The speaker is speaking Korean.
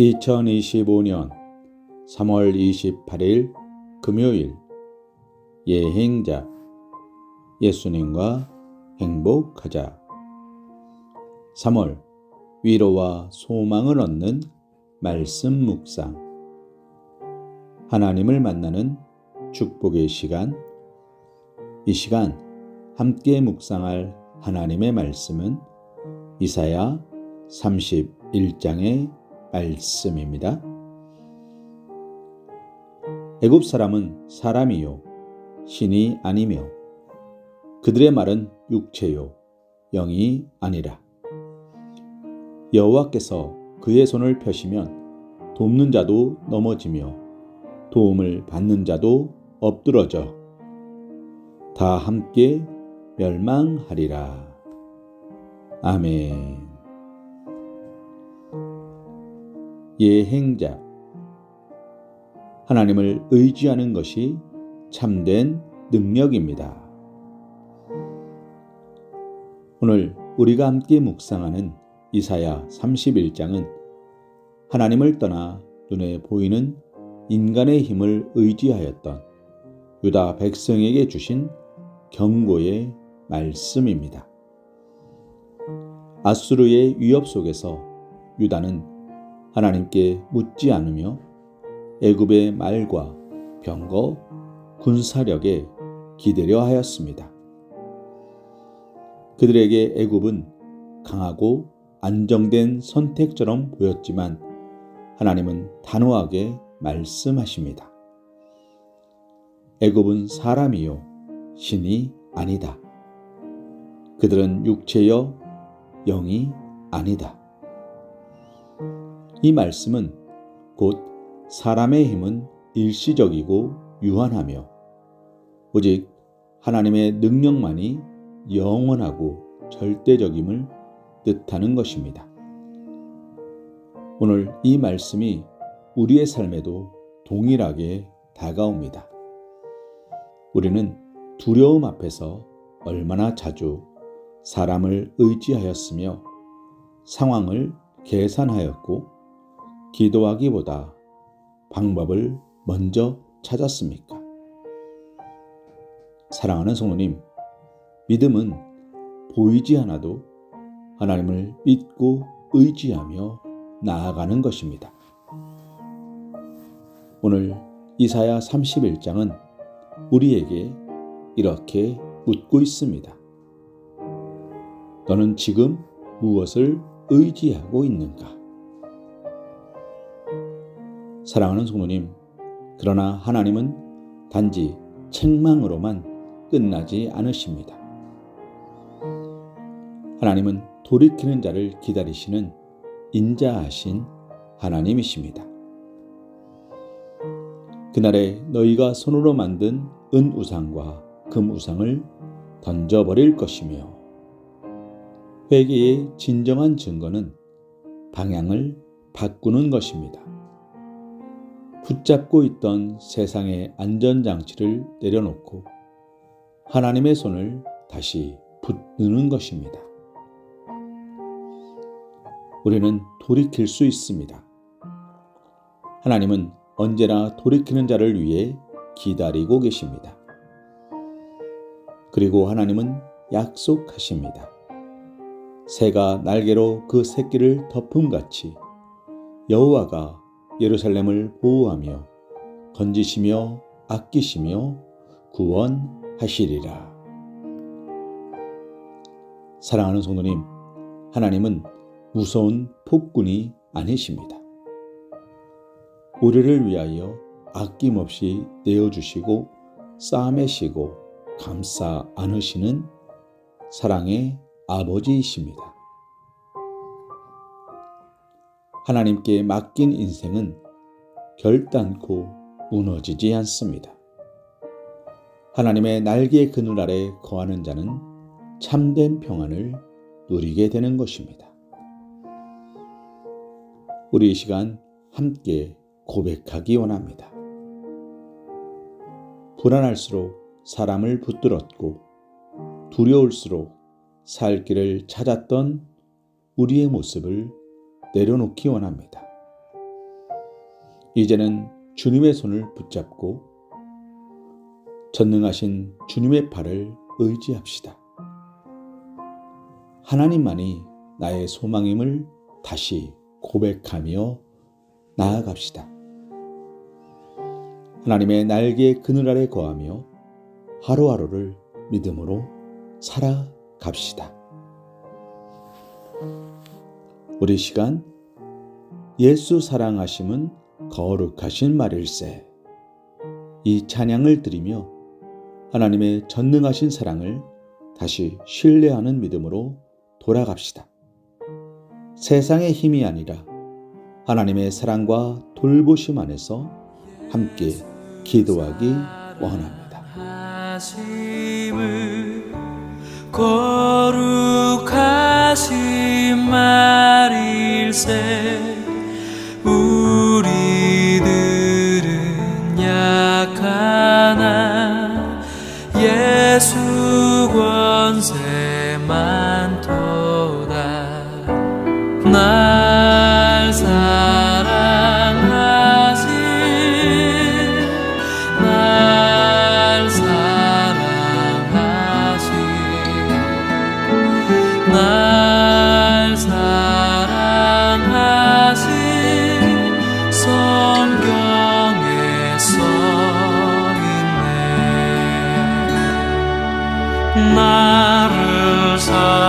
2025년 3월 28일 금요일. 예행자 예수님과 행복하자. 3월 위로와 소망을 얻는 말씀 묵상. 하나님을 만나는 축복의 시간. 이 시간 함께 묵상할 하나님의 말씀은 이사야 31장의 말씀입니다. 애굽 사람은 사람이요 신이 아니며 그들의 말은 육체요 영이 아니라 여호와께서 그의 손을 펴시면 돕는 자도 넘어지며 도움을 받는 자도 엎드러져 다 함께 멸망하리라. 아멘. 예행자 하나님을 의지하는 것이 참된 능력입니다. 오늘 우리가 함께 묵상하는 이사야 31장은 하나님을 떠나 눈에 보이는 인간의 힘을 의지하였던 유다 백성에게 주신 경고의 말씀입니다. 아수르의 위협 속에서 유다는 하나님께 묻지 않으며 애굽의 말과 병거, 군사력에 기대려 하였습니다. 그들에게 애굽은 강하고 안정된 선택처럼 보였지만 하나님은 단호하게 말씀하십니다. 애굽은 사람이요 신이 아니다. 그들은 육체여 영이 아니다. 이 말씀은 곧 사람의 힘은 일시적이고 유한하며 오직 하나님의 능력만이 영원하고 절대적임을 뜻하는 것입니다. 오늘 이 말씀이 우리의 삶에도 동일하게 다가옵니다. 우리는 두려움 앞에서 얼마나 자주 사람을 의지하였으며 상황을 계산하였고 기도하기보다 방법을 먼저 찾았습니까? 사랑하는 성도님, 믿음은 보이지 않아도 하나님을 믿고 의지하며 나아가는 것입니다. 오늘 이사야 31장은 우리에게 이렇게 묻고 있습니다. 너는 지금 무엇을 의지하고 있는가? 사랑하는 성도님, 그러나 하나님은 단지 책망으로만 끝나지 않으십니다. 하나님은 돌이키는 자를 기다리시는 인자하신 하나님이십니다. 그날에 너희가 손으로 만든 은 우상과 금 우상을 던져버릴 것이며 회개의 진정한 증거는 방향을 바꾸는 것입니다. 붙잡고 있던 세상의 안전장치를 내려놓고 하나님의 손을 다시 붙드는 것입니다. 우리는 돌이킬 수 있습니다. 하나님은 언제나 돌이키는 자를 위해 기다리고 계십니다. 그리고 하나님은 약속하십니다. 새가 날개로 그 새끼를 덮음같이 여호와가 예루살렘을 보호하며 건지시며 아끼시며 구원하시리라. 사랑하는 성도님, 하나님은 무서운 폭군이 아니십니다. 우리를 위하여 아낌없이 내어주시고 싸매시고 감싸 안으시는 사랑의 아버지이십니다. 하나님께 맡긴 인생은 결단코 무너지지 않습니다. 하나님의 날개 그늘 아래 거하는 자는 참된 평안을 누리게 되는 것입니다. 우리 이 시간 함께 고백하기 원합니다. 불안할수록 사람을 붙들었고 두려울수록 살 길을 찾았던 우리의 모습을 내려놓기 원합니다. 이제는 주님의 손을 붙잡고 전능하신 주님의 팔을 의지합시다. 하나님만이 나의 소망임을 다시 고백하며 나아갑시다. 하나님의 날개 그늘 아래 거하며 하루하루를 믿음으로 살아갑시다. 우리 시간 예수 사랑하심은 거룩하신 말일세. 이 찬양을 드리며 하나님의 전능하신 사랑을 다시 신뢰하는 믿음으로 돌아갑시다. 세상의 힘이 아니라 하나님의 사랑과 돌보심 안에서 함께 기도하기 원합니다. 거룩하신 말일세 우리들은 약하나 예수 권세만 토다. 날 나를 사랑하신